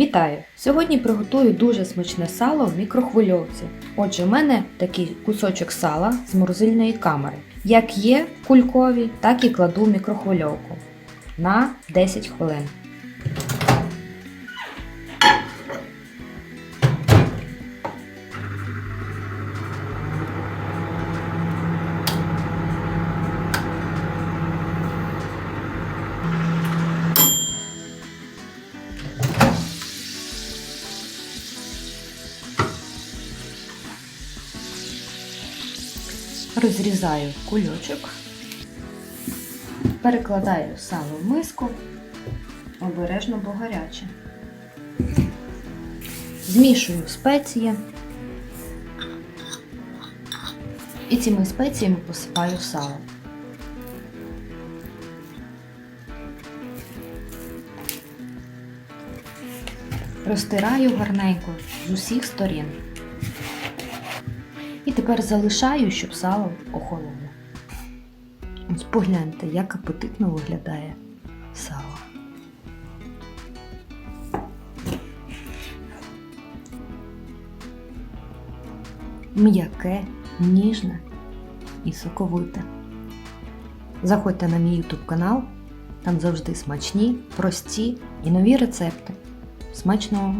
Вітаю! Сьогодні приготую дуже смачне сало в мікрохвильовці. Отже, в мене такий кусочок сала з морозильної камери. Як є кулькові, так і кладу в мікрохвильовку на 10 хвилин. Розрізаю кульочок, перекладаю сало в миску, обережно, бо гаряче. Змішую спеції. І цими спеціями посипаю сало. Розтираю гарненько з усіх сторін. І тепер залишаю, щоб сало охололо. Ось погляньте, як апетитно виглядає сало. М'яке, ніжне і соковите. Заходьте на мій YouTube канал, там завжди смачні, прості і нові рецепти. Смачного!